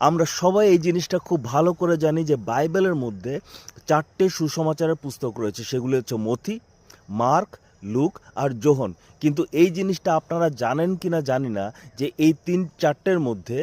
আমরা সবাই এই জিনিসটা খুব ভালো করে জানি যে বাইবেলের মধ্যে চারটে সুসমাচারের পুস্তক রয়েছে। সেগুলি হচ্ছে মথি মার্ক, লুক আর জোহন। কিন্তু এই জিনিসটা আপনারা জানেন কি না জানি না যে এই তিন, চারটের মধ্যে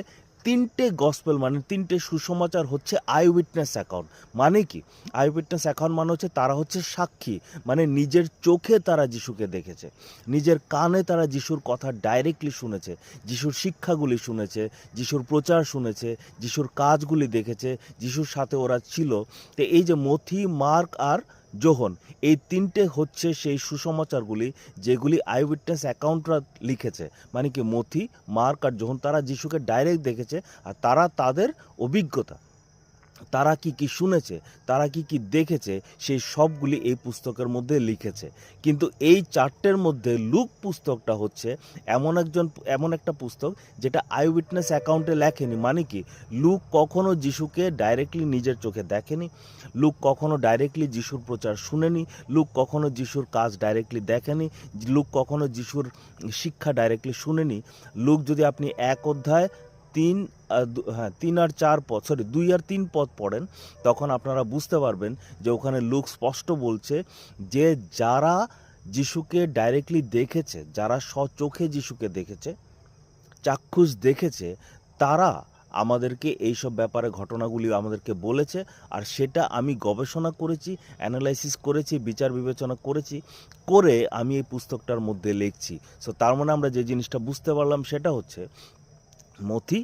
তিনটে গসপেল মানে তিনটে সুসমাচার হচ্ছে আই উইটনেস অ্যাকাউন্ট মানে কি? আই উইটনেস অ্যাকাউন্ট মানে হচ্ছে তারা হচ্ছে সাক্ষী। মানে নিজের চোখে তারা যিশুকে দেখেছে। নিজের কানে তারা যিশুর কথা ডাইরেক্টলি শুনেছে। যিশুর শিক্ষাগুলি শুনেছে, যিশুর প্রচার শুনেছে, যিশুর কাজগুলি দেখেছে, যিশুর সাথে ওরা ছিল। তো এই যে মথি, মার্ক আর জোহন, এই তিনটে হচ্ছে সেই সুসমাচারগুলি যেগুলি আই উইটনেস অ্যাকাউন্টরা লিখেছে। মানে কি, মথি, মার্ক আর জোহন, তারা যিশুকে ডাইরেক্ট দেখেছে আর তারা তাদের অভিজ্ঞতা। তারা কি কি শুনেছে, তারা কি কি দেখেছে, সেই সবগুলি এই পুস্তকের মধ্যে লিখেছে। কিন্তু এই চারটের মধ্যে লুক পুস্তকটা হচ্ছে এমন একজন, এমন একটা পুস্তক যেটা আই উইটনেস অ্যাকাউন্টে লেখেনি। মানে কি? লুক কখনো যিশুকে ডাইরেক্টলি নিজের চোখে দেখেনি, লুক কখনো ডাইরেক্টলি যিশুর প্রচার শুনেনি, লুক কখনো যিশুর কাজ ডাইরেক্টলি দেখেনি, লুক কখনো যিশুর শিক্ষা ডাইরেক্টলি শুনেনি। লুক যদি আপনি এক অধ্যায়, তিন হ্যাঁ তিন আর চার পদ সরি দুই আর তিন পদ পড়েন, তখন আপনারা বুঝতে পারবেন যে ওখানে লোক স্পষ্ট বলছে যে যারা যিশুকে ডাইরেক্টলি দেখেছে, যারা স্বচোখে যিশুকে দেখেছে, চাক্ষুষ দেখেছে, তারা আমাদেরকে এইসব ব্যাপারে ঘটনাগুলি আমাদেরকে বলেছে, আর সেটা আমি গবেষণা করেছি অ্যানালাইসিস করেছি, বিচার বিবেচনা করেছি, করে আমি এই পুস্তকটার মধ্যে লিখছি। সো তার মানে আমরা যে জিনিসটা বুঝতে পারলাম সেটা হচ্ছে, মথি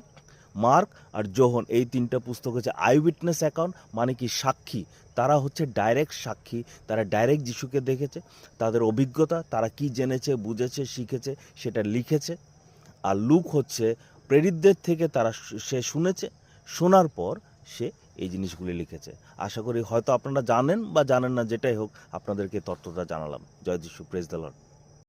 মার্ক আর জোহন, এই তিনটা পুস্তক হচ্ছে আই উইটনেস অ্যাকাউন্ট মানে কি সাক্ষী। তারা হচ্ছে ডাইরেক্ট সাক্ষী, তারা ডাইরেক্ট যিশুকে দেখেছে, তাদের অভিজ্ঞতা, তারা কি জেনেছে, বুঝেছে, শিখেছে, সেটা লিখেছে। আর লুক হচ্ছে, প্রেরিতদের থেকে তারা সে শুনেছে, শোনার পর সে এই জিনিসগুলি লিখেছে। আশা করি হয়তো আপনারা জানেন বা জানেন না, যেটাই হোক, আপনাদেরকে তথ্যটা জানালাম। জয় যিশু প্রেস লর্ড